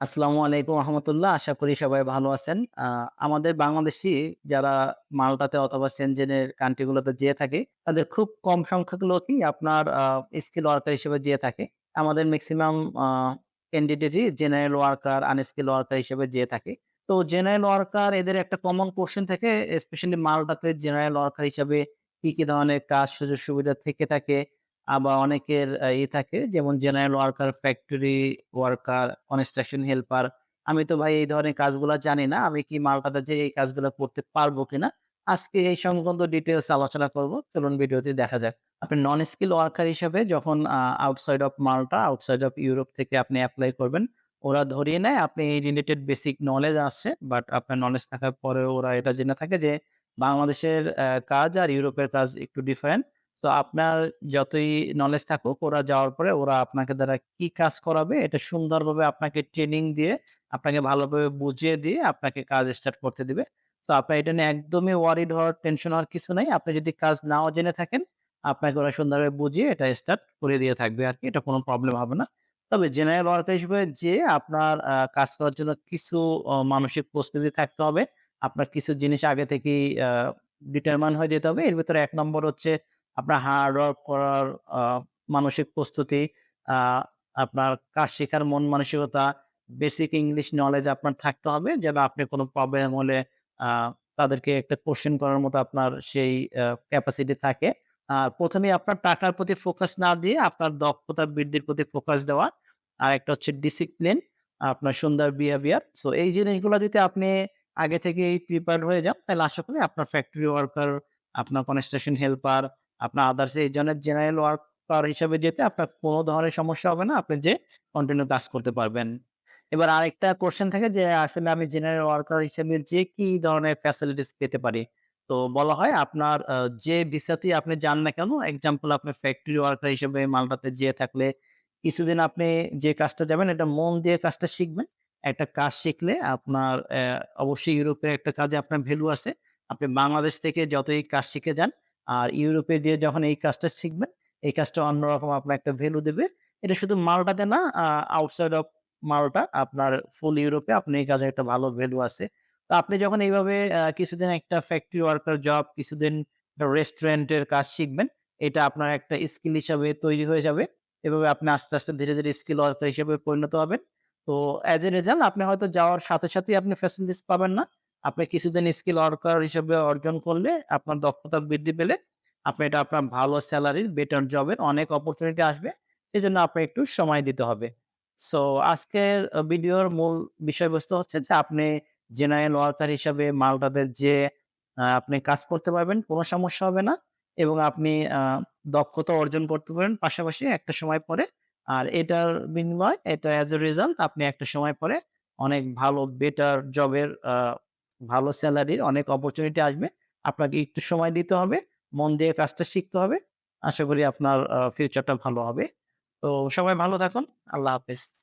আসসালামু আলাইকুম রহমতুল্লাহ। আশা করি সবাই ভালো আছেন। আমাদের বাংলাদেশি যারা মালটাতে অথবা সেনজেনের কান্ট্রি গুলোতে যেয়ে থাকে, তাদের খুব কম সংখ্যক লোকই আপনার স্কিল ওয়ার্কার হিসেবে যেয়ে থাকে। আমাদের ম্যাক্সিমাম ক্যান্ডিডেটই জেনারেল ওয়ার্কার, আনস্কিল ওয়ার্কার হিসেবে যেয়ে থাকে। তো জেনারেল ওয়ার্কার এদের একটা কমন কোয়েশ্চেন থাকে স্পেশালি মালটাতে জেনারেল ওয়ার্কার হিসাবে কি, কি ধরনের কাজ সুযোগ সুবিধা থেকে থাকে আবার অনেকের ই থাকে যেমন general worker, factory worker, construction helper. আমি তো ভাই এই ধরনের কাজগুলো জানি না। আমি কি মালটাতে যে এই কাজগুলো করতে পারব কিনা? আজকে এই সংক্রান্ত ডিটেলস আলোচনা করব। চলুন ভিডিওতে দেখা যাক। আপনি নন স্কিল ওয়ার্কার হিসেবে যখন outside of Malta, outside of Europe থেকে আপনি অ্যাপ্লাই করবেন, ওরা ধরিয়ে নেয় আপনি এই রিলেটেড বেসিক নলেজ আসছে বাট আপনার নলেজ থাকার পরেও ওরা এটা জেনে থাকে যে বাংলাদেশের কাজ আর ইউরোপের কাজ একটু ডিফারেন্ট। তো আপনার যতই নলেজ থাকুক ওরা যাওয়ার পরে ওরা আপনাকে দ্বারা কি কাজ করাবে এটা সুন্দরভাবে আপনাকে ট্রেনিং দিয়ে, আপনাকে ভালোভাবে বুঝিয়ে দিয়ে আপনাকে কাজ স্টার্ট করতে দিবে। তো আপনার এটা নিয়ে একদমই ওয়ারিড হওয়ার, টেনশন হওয়ার কিছু নাই। আপনি যদি কাজ নাও জেনে থাকেন, আপনাকে ওরা সুন্দরভাবে বুঝিয়ে এটা স্টার্ট করে দিয়ে থাকবে আরকি। এটা কোনো প্রবলেম হবে না। তবে জেনারেল ওয়ার্কার হিসেবে যে আপনার কাজ করার জন্য কিছু মানসিক প্রস্তুতি থাকতে হবে। আপনার কিছু জিনিস আগে থেকেই আ ডিটারমাইন হয়ে যেতে হবে। এর ভিতরে এক নম্বর হচ্ছে আপনার ওয়ার্ক করার মানসিক প্রস্তুতি, আপনার কাজ শেখার মন মানসিকতা, বেসিক ইংলিশ নলেজ আপনার থাকতে হবে যেন আপনি কোনো প্রবলেম হলে তাদেরকে একটা কোয়েশ্চেন করার মতো আপনার সেই ক্যাপাসিটি থাকে। আর ১ম এই আপনার টাকার প্রতি ফোকাস না দিয়ে আপনার দক্ষতা বৃদ্ধির প্রতি ফোকাস দেওয়া। আর একটা হচ্ছে ডিসিপ্লিন, আপনার সুন্দর বিহেভিয়ার। সো এই জিনিসগুলো যদি আপনি আগে থেকেই প্রিপেয়ার্ড হয়ে যান, তাহলে আশা করি আপনার ফ্যাক্টরি ওয়ার্কার, আপনার কনস্ট্রাকশন হেল্পার, আপনার আদার্স এই জনের জেনারেল ওয়ার্কার হিসাবে যেতে আপনার কোনো ধরনের সমস্যা হবে না। আপনি যেয়ে কন্টিনিউ কাজ করতে পারবেন। এবার আরেকটা কোয়েশ্চেন থাকে যে আসলে আমি জেনারেল ওয়ার্কার হিসেবে যে কি ধরনের ফ্যাসিলিটিস পেতে পারি? তো বলা হয় আপনার যে ভিসাতেই আপনি যান না কেন, এক্সাম্পল আপনি ফ্যাক্টরি ওয়ার্কার হিসেবে মাল্টাতে যেয়ে থাকলে কিছুদিন আপনি যে কাজটা যাবেন এটা মন দিয়ে কাজটা শিখবেন। একটা কাজ শিখলে আপনার অবশ্যই ইউরোপের একটা কাজে আপনার ভ্যালু আছে। আপনি বাংলাদেশ থেকে যতই কাজ শিখে যান আর ইউরোপে দিয়ে যখন এই কাজটা শিখবেন, এই কাজটা অন্যরকম আপনার একটা ভ্যালু দেবে। এটা শুধু মালটাতে না আউটসাইড অফ মালটা আপনার ফুল ইউরোপে আপনি এই কাজে একটা ভালো ভ্যালু আছে। তো আপনি যখন এইভাবে কিছুদিন একটা ফ্যাক্টরি ওয়ার্কার জব, কিছুদিন রেস্টুরেন্টের কাজ শিখবেন, এটা আপনার একটা স্কিল হিসাবে তৈরি হয়ে যাবে। এভাবে আপনি আস্তে, আস্তে ধীরে, ধীরে স্কিল ওয়ার্কার হিসেবে পরিণত হবেন। তো অ্যাজ এ রেজাল্ট আপনি হয়তো যাওয়ার সাথে, সাথেই আপনি ফ্যাসিলিটিস পাবেন না। আপনি কিছুদিন স্কিল ওয়ার্কার হিসেবে অর্জন করলে আপনার দক্ষতা বৃদ্ধি পেলে আপনি এটা আপনার ভালো সেলারির বেটার জবের অনেক অপরচুনিটি আসবে। সেই জন্য আপনার একটু সময় দিতে হবে। সো আজকের ভিডিওর মূল বিষয়বস্তু হচ্ছে যে আপনি জেনারেল ওয়ার্কার হিসাবে মাল্টাতে যেয়ে আ আপনি কাজ করতে পারবেন, কোনো সমস্যা হবে না এবং আপনি দক্ষতা অর্জন করতে পারেন পাশাপাশি একটা সময় পরে। আর এটার বিনিময় এটা অ্যাজ এ রেজাল্ট আপনি একটা সময় পরে অনেক ভালো বেটার জবের ভালো স্যালারির অনেক অপরচুনিটি আসবে। আপনাকে একটু সময় দিতে হবে, মন দিয়ে কাজটা শিখতে হবে। আশা করি আপনার ফিউচারটা ভালো হবে। তো সবাই ভালো থাকুন। আল্লাহ হাফেজ।